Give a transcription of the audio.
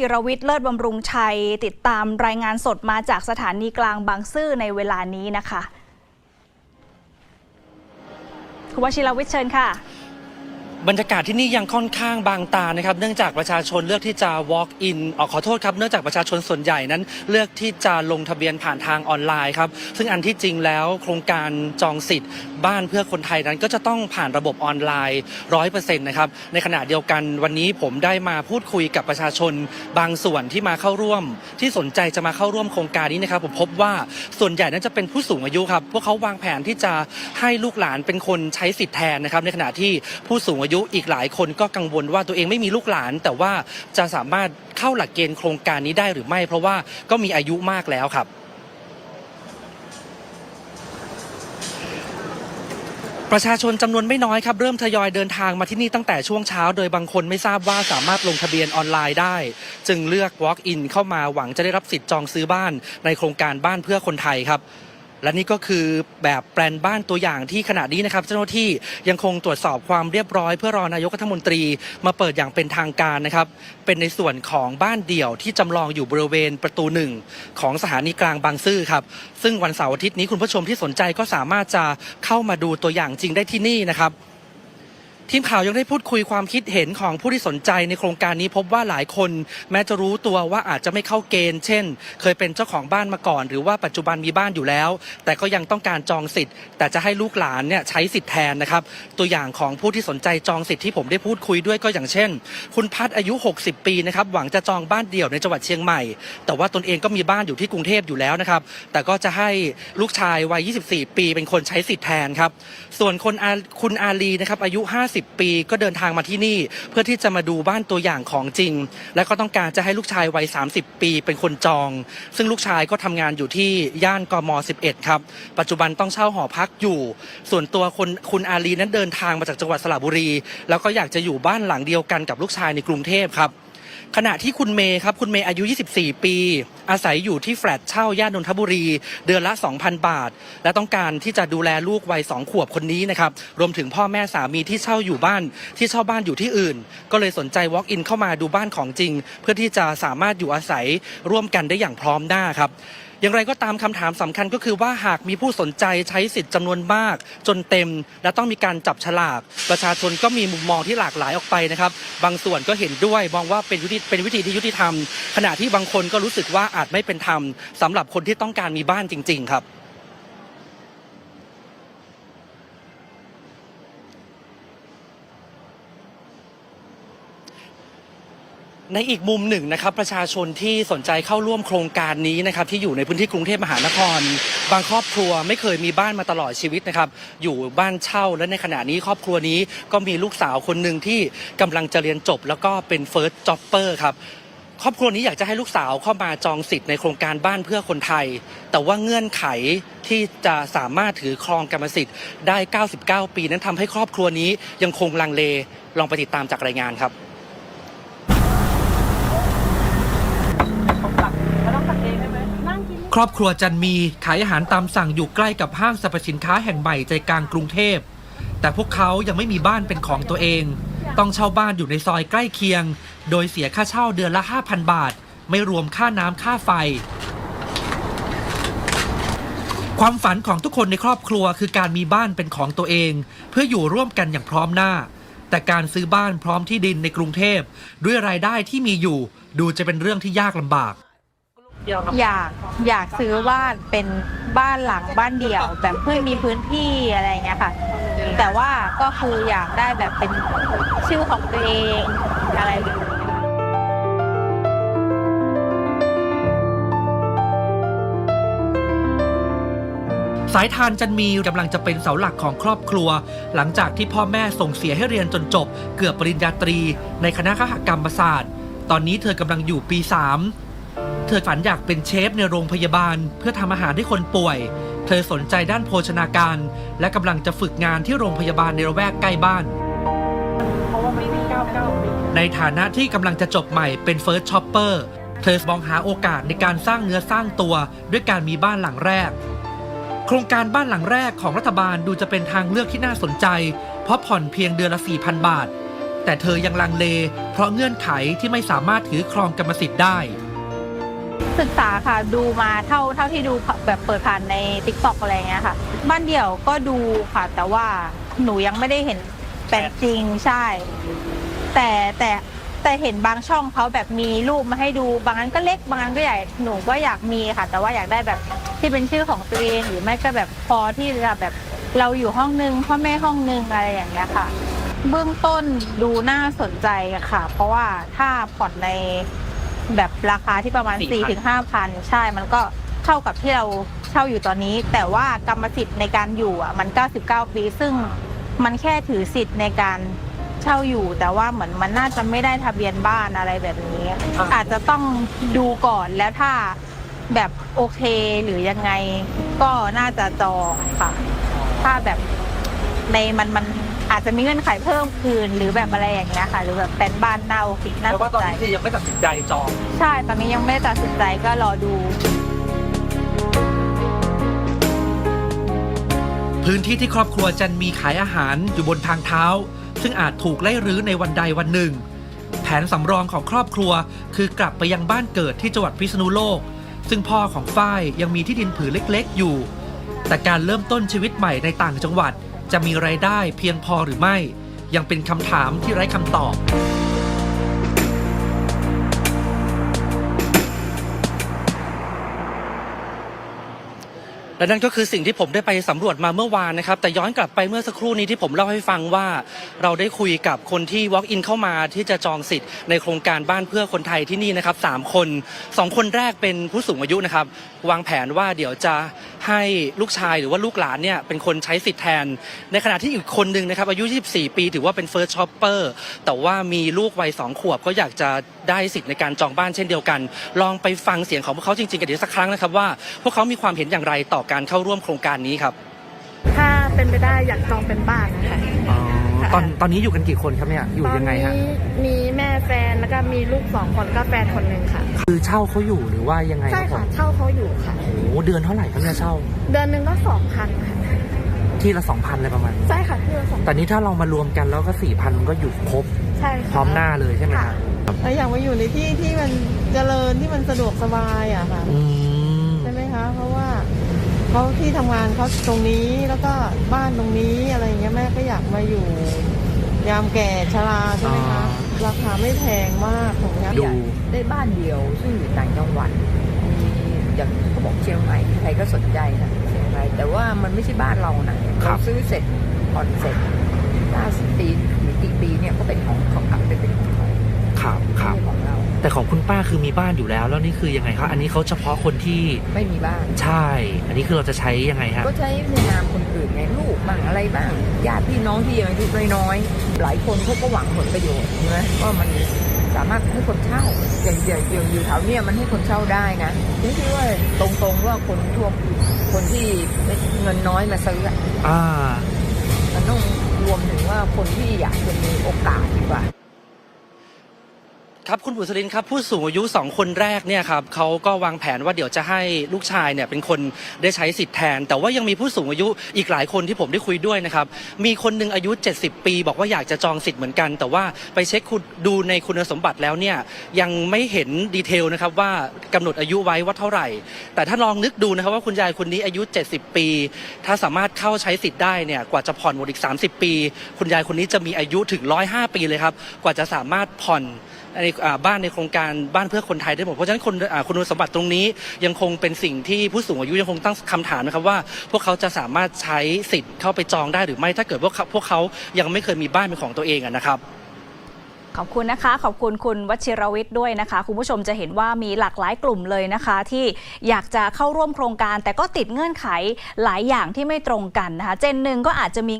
จิรวิทย์เลิศบำรุงชัย ติดตามรายงานสดมาจากสถานีกลางบางซื่อในเวลานี้นะคะคุณวชิรวิทย์เชิญค่ะ บรรยากาศที่นี่ยังค่อนข้างบางตานะครับ เนื่องจากประชาชนเลือกที่จะ walk in ออขอโทษครับ เนื่องจากประชาชนส่วนใหญ่นั้น เลือกที่จะลงทะเบียนผ่านทางออนไลน์ครับ ซึ่งอันที่จริงแล้วโครงการจองสิทธิ์บ้านเพื่อคนไทยนั้นก็จะต้องผ่านระบบออนไลน์ร้อยเปอร์เซ็นต์นะครับ ในขณะเดียวกันวันนี้ผมได้มาพูดคุยกับประชาชนบางส่วนที่มาเข้าร่วม ที่สนใจจะมาเข้าร่วมโครงการนี้นะครับ ผมพบว่าส่วนใหญ่นั้นจะเป็นผู้สูงอายุครับ พวกเขาวางแผนที่จะให้ลูกหลานเป็นคนใช้สิทธิ์แทนนะครับ ในขณะที่ผู้สูงอายุอีกหลายคนก็กังวลว่าตัวเองไม่มีลูกหลาน แต่ว่าจะสามารถเข้าหลักเกณฑ์โครงการนี้ได้หรือไม่ เพราะว่าก็มีอายุมากแล้วครับ ประชาชนจำนวนไม่น้อยครับ เริ่มทยอยเดินทางมาที่นี่ตั้งแต่ช่วงเช้า โดยบางคนไม่ทราบว่าสามารถลงทะเบียนออนไลน์ได้ จึงเลือก Walk in เข้ามาหวังจะได้รับสิทธิ์จองซื้อบ้านในโครงการบ้านเพื่อคนไทยครับ และนี่ก็คือแบบแปลนบ้านตัวอย่างที่ขณะนี้นะครับ เจ้าหน้าที่ยังคงตรวจสอบความเรียบร้อย เพื่อรอนายกรัฐมนตรีมาเปิดอย่างเป็นทางการนะครับ เป็นในส่วนของบ้านเดี่ยวที่จำลองอยู่บริเวณประตูหนึ่งของสถานีกลางบางซื่อครับ ซึ่งวันเสาร์อาทิตย์นี้คุณผู้ชมที่สนใจก็สามารถจะเข้ามาดูตัวอย่างจริงได้ที่นี่นะครับ ทีมข่าวยังได้พูดคุยความคิดเห็นของผู้ที่สนใจในโครงการนี้พบว่าหลายคน แม้จะรู้ตัวว่าอาจจะไม่เข้าเกณฑ์ เช่น เคยเป็นเจ้าของบ้านมาก่อน หรือว่าปัจจุบันมีบ้านอยู่แล้ว แต่ก็ยังต้องการจองสิทธิ์ แต่จะให้ลูกหลานเนี่ยใช้สิทธิ์แทนนะครับ ตัวอย่างของผู้ที่สนใจจองสิทธิ์ที่ผมได้พูดคุยด้วยก็อย่างเช่น คุณพัฒอายุ 60 ปีนะครับหวังจะจองบ้านเดี่ยวในจังหวัดเชียงใหม่ แต่ว่าตนเองก็มีบ้านอยู่ที่กรุงเทพอยู่แล้วนะครับแต่ก็จะให้ลูกชายวัย 24 ปี เป็นคนใช้สิทธิ์แทนครับส่วนคนคุณอาลีนะครับอายุ 50ปี ก็เดินทางมาที่นี่ เพื่อที่จะมาดูบ้านตัวอย่างของจริง และก็ต้องการจะให้ลูกชายวัย 30 ปีเป็นคนจอง ซึ่งลูกชายก็ทำงานอยู่ที่ย่านกม 11 ครับ ปัจจุบันต้องเช่าหอพักอยู่ ส่วนตัวคนคุณอาลีนั้นเดินทางมาจากจังหวัดสระบุรี แล้วก็อยากจะอยู่บ้านหลังเดียวกันกับลูกชายในกรุงเทพครับ ขณะที่คุณเมย์ครับ คุณเมย์อายุ 24 ปี อาศัยอยู่ที่แฟลตเช่าย่านนทบุรี เดือนละ 2,000 บาท และต้องการที่จะดูแลลูกวัย 2 ขวบคนนี้นะครับ รวมถึงพ่อแม่สามีที่เช่าอยู่บ้าน ที่เช่าบ้านอยู่ที่อื่น ก็เลยสนใจ walk in เข้ามาดูบ้านของจริง เพื่อที่จะสามารถอยู่อาศัยร่วมกันได้อย่างพร้อมหน้าครับ อย่างไรก็ตามคำถามสำคัญก็คือว่าหากมีผู้สนใจใช้สิทธิ์จำนวนมาก จนเต็ม และต้องมีการจับฉลาก ประชาชนก็มีมุมมองที่หลากหลายออกไปนะครับ บางส่วนก็เห็นด้วยมองว่าเป็นวิธีเป็นวิธีที่ยุติธรรม ขณะที่บางคนก็รู้สึกว่าอาจไม่เป็นธรรมสำหรับคนที่ต้องการมีบ้านจริง ๆ ครับ ในอีกมุมหนึ่งนะครับประชาชนที่สนใจเข้าร่วมโครงการนี้นะครับที่อยู่ในพื้นที่กรุงเทพมหานคร บางครอบครัวไม่เคยมีบ้านมาตลอดชีวิตนะครับอยู่บ้านเช่าและในขณะนี้ครอบครัวนี้ก็มีลูกสาวคนหนึ่งที่กำลังจะเรียนจบ แล้วก็เป็นเฟิร์สจ็อบเปอร์ครับครอบครัวนี้อยากจะให้ลูกสาวเข้ามาจองสิทธิ์ในโครงการบ้านเพื่อคนไทย แต่ว่าเงื่อนไขที่จะสามารถถือครองกรรมสิทธิ์ได้ 99 ปีนั้นทำให้ครอบครัวนี้ยังคงลังเลลองไปติดตามจากรายงานครับ ค รอบครัวจันมีขายอาหารตามสั่งอยู่ใกล้กับห้างสรรพสินค้าแห่งใหม่ใจกลางกรุงเทพ แต่พวกเขายังไม่มีบ้านเป็นของตัวเอง ต้องเช่าบ้านอยู่ในซอยใกล้เคียง โดยเสียค่าเช่าเดือนละ 5,000 บาท ไม่รวมค่าน้ำค่าไฟ ความฝันของทุกคนในครอบครัวคือการมีบ้านเป็นของตัวเอง เพื่ออยู่ร่วมกันอย่างพร้อมหน้า แต่การซื้อบ้านพร้อมที่ดินในกรุงเทพ ด้วยรายได้ที่มีอยู่ ดูจะเป็นเรื่องที่ยากลำบาก อยากอยากซื้อบ้านเป็นบ้านหลังบ้านเดี่ยว แบบเพื่อมีพื้นที่อะไรอย่างเงี้ยค่ะ แต่ว่าก็คืออยากได้แบบเป็นชื่อของตัวเองอะไรอย่างเงี้ยสายทานจันมีกำลังจะเป็นเสาหลักของครอบครัว หลังจากที่พ่อแม่ส่งเสียให้เรียนจนจบ เกือบปริญญาตรี ในคณะคหกรรมศาสตร์ ตอนนี้เธอกำลังอยู่ปี 3 เธอฝันอยากเป็นเชฟในโรงพยาบาล เพื่อทำอาหารให้คนป่วย เธอสนใจด้านโภชนาการ และกำลังจะฝึกงานที่โรงพยาบาลในระแวกใกล้บ้านในฐานะที่กำลังจะจบใหม่เป็นเฟิร์สช็อปเปอร์เธอมองหาโอกาสในการสร้างเนื้อสร้างตัว ด้วยการมีบ้านหลังแรก โครงการบ้านหลังแรกของรัฐบาลดูจะเป็นทางเลือกที่น่าสนใจ เพราะผ่อนเพียงเดือนละ 4,000 บาท แต่เธอยังลังเล เพราะเงื่อนไขที่ไม่สามารถถือครองกรรมสิทธิ์ได้ ศึกษาค่ะดูมาเท่าเท่าที่ดูแบบเปิดผ่านใน t ิ k t o k อะไรเงี้ยค่ะ บ้านเดี่ยวก็ดูค่ะ แต่ว่าหนูยังไม่ได้เห็นแปลนจริงใช่ แต่แต่แต่เห็นบางช่องเขาแบบมีรูปมาให้ดูบางอันก็เล็กบางอันก็ใหญ่หนูก็อยากมีค่ะ แต่ว่าอยากได้แบบที่เป็นชื่อของตัวเองหรือไม่ก็แบบพอที่จะแบบเราอยู่ห้องนึงพ่อแม่ห้องนึงอะไรอย่างเงี้ยค่ะ เบื้องต้นดูน่าสนใจค่ะ เพราะว่าถ้าผ่อนใน แบบราคาที่ประมาณ4 4,000ถึง5,000ใช่ มันก็เท่ากับที่เราเช่าอยู่ตอนนี้ แต่ว่ากรรมสิทธิ์ในการอยู่อะมัน 99 ปี ซึ่งมันแค่ถือสิทธิ์ในการเช่าอยู่ แต่ว่าเหมือนมันน่าจะไม่ได้ทะเบียนบ้านอะไรแบบนี้ อาจจะต้องดูก่อนแล้วถ้าแบบโอเคหรือยังไงก็น่าจะจองค่ะ ถ้าแบบในมันมัน อาจจะมีเงื่อนไขเพิ่มคืนหรือแบบอะไรอย่างเงี้ยค่ะ หรือแบบเป็นบ้านเน่าคิดน่าแต่สว่านตอนใจ นี้ยังไม่ตัดสินใจจอง ใช่ ตอนนี้ยังไม่ได้ตัดสินใจก็รอดู พื้นที่ที่ครอบครัวจันมีขายอาหารอยู่บนทางเท้า ซึ่งอาจถูกไล่รื้อในวันใดวันหนึ่ง แผนสำรองของครอบครัว คือกลับไปยังบ้านเกิดที่จังหวัดพิษณุโลก ซึ่งพ่อของฝ้ายยังมีที่ดินผืนเล็กๆอยู่ แต่การเริ่มต้นชีวิตใหม่ในต่างจังหวัด จะมีไรายได้เพียงพอหรือไม่ ยังเป็นคำถามที่ไร้คำตอบ และนั่นก็คือสิ่งที่ผมได้ไปสำรวจมาเมื่อวานนะครับ แต่ย้อนกลับไปเมื่อสักครู่นี้ที่ผมเล่าให้ฟังว่า เราได้คุยกับคนที่ walk in เข้ามาที่จะจองสิทธิ์ในโครงการบ้านเพื่อคนไทยที่นี่นะครับสามคนสองคนแรกเป็นผู้สูงอายุนะครับ วางแผนว่าเดี๋ยวจะให้ลูกชายหรือว่าลูกหลานเนี่ยเป็นคนใช้สิทธิ์แทน ในขณะที่อีกคนหนึ่งนะครับ อายุ 24 ปี ถือว่าเป็น first shopper แต่ว่ามีลูกวัยสองขวบก็อยากจะได้สิทธิ์ในการจองบ้านเช่นเดียวกัน ลองไปฟังเสียงของพวกเขาจริงๆกันเดี๋ยวสักครั้งนะครับว่า พวกเขามีความเห็นอย่างไรต่อการเข้าร่วมโครงการนี้ครับ ถ้าเป็นไปได้อยากจองเป็นบ้านนะคะตอนตอนนี้อยู่กันกี่คนครับเนี่ยอยู่ยังไงฮะตอนนี้มีแม่แฟนแล้วก็มีลูกสองคนก็แฟนคนหนึ่งค่ะ คือเช่าเขาอยู่หรือว่ายังไงใช่ครับผค่ะมเช่าเขาอยู่ค่ะโอ้โหเดือนเท่าไหร่ครับเนี่ยเช่า เดือนหนึ่งก็สองพันค่ะที่ละสองพันอะไรประมาณนี้ใช่ค่ะที่เราสองแต่นี้ถ้าเรามารวมกันแล้วก็สี่พันมันก็อยู่ครบใช่ค่ะพร้อมหน้าเลยใช่ไหมคค่ะรับเราอยากมาอยู่ในที่ที่มันเจริญที่มันสะดวกสบายอะค่ะ อืม ใช่ไหมคะ เพราะว่า เขาที่ทำงานเขาตรงนี้แล้วก็บ้านตรงนี้อะไรอย่างเงี้ยแม่ก็อยากมาอยู่ ยามแก่ชราใช่ไหมคะ ราคาไม่แพงมากของเนี้ยดูได้บ้านเดียวซึ่งอยู่ต่างจังหวัดมีอย่างเขาบอกเชียงใหม่ใครก็สนใจนะเชียงใหม่แต่ว่ามันไม่ใช่บ้านเรานะเราซื้อเสร็จผ่อนเสร็จห้าสิบปีหรือกี่ปี แต่ของคุณป้าคือมีบ้านอยู่แล้ว แล้วนี่คือยังไงครับ อันนี้เขาเฉพาะคนที่ไม่มีบ้าน ใช่ อันนี้คือเราจะใช้ยังไงฮะก็ใช้ในนามคนอื่นไงลูกบ้างอะไรบ้างญาติพี่น้องที่ยังอายุน้อยๆหลายคนเขาก็หวังผลประโยชน์ใช่ไหมว่ามันสามารถให้คนเช่าอย่างอย่างอย่างอยู่แถวเนี้ยมันให้คนเช่าได้นะไม่ใช่ว่าตรงๆว่าคนทั่วคนที่เงินน้อยมาซื้ออะอ่ามันต้องรวมถึงว่าคนที่อยากจะมีโอกาสดีกว่า ครับคุณบุษรินครับผู้สูงอายุสองคนแรกเนี่ยครับเขาก็วางแผนว่าเดี๋ยวจะให้ลูกชายเนี่ยเป็นคนได้ใช้สิทธิ์แทน แต่ว่ายังมีผู้สูงอายุอีกหลายคนที่ผมได้คุยด้วยนะครับมีคนหนึ่งอายุ 70 ปี บอกว่าอยากจะจองสิทธิ์เหมือนกัน แต่ว่าไปเช็คคุณดูในคุณสมบัติแล้วเนี่ยยังไม่เห็นดีเทลนะครับว่ากำหนดอายุไว้ว่าเท่าไหร่ แต่ถ้าลองนึกดูนะครับว่าคุณยายคนนี้อายุ 70 ปี ถ้าสามารถเข้าใช้สิทธิ์ได้เนี่ยกว่าจะผ่อนหมดอีก 30 ปี คุณยายคนนี้จะมีอายุถึง 105 ปีเลยครับกว่าจะสามารถผ่อน ในบ้านในโครงการบ้านเพื่อคนไทยได้หมดเพราะฉะนั้นคนคุณสมบัติตรงนี้ยังคงเป็นสิ่งที่ผู้สูงอายุยังคงตั้งคำถามนะครับว่า พวกเขาจะสามารถใช้สิทธิ์เข้าไปจองได้หรือไม่ถ้าเกิดว่าพวกเขายังไม่เคยมีบ้านเป็นของตัวเองนะครับขอบคุณนะคะ ขอบคุณคุณวชิรวิทย์ด้วยนะคะ คุณผู้ชมจะเห็นว่ามีหลากหลายกลุ่มเลยนะคะ ที่อยากจะเข้าร่วมโครงการ แต่ก็ติดเงื่อนไขหลายอย่างที่ไม่ตรงกันนะคะ เจนหนึ่งก็อาจจะมี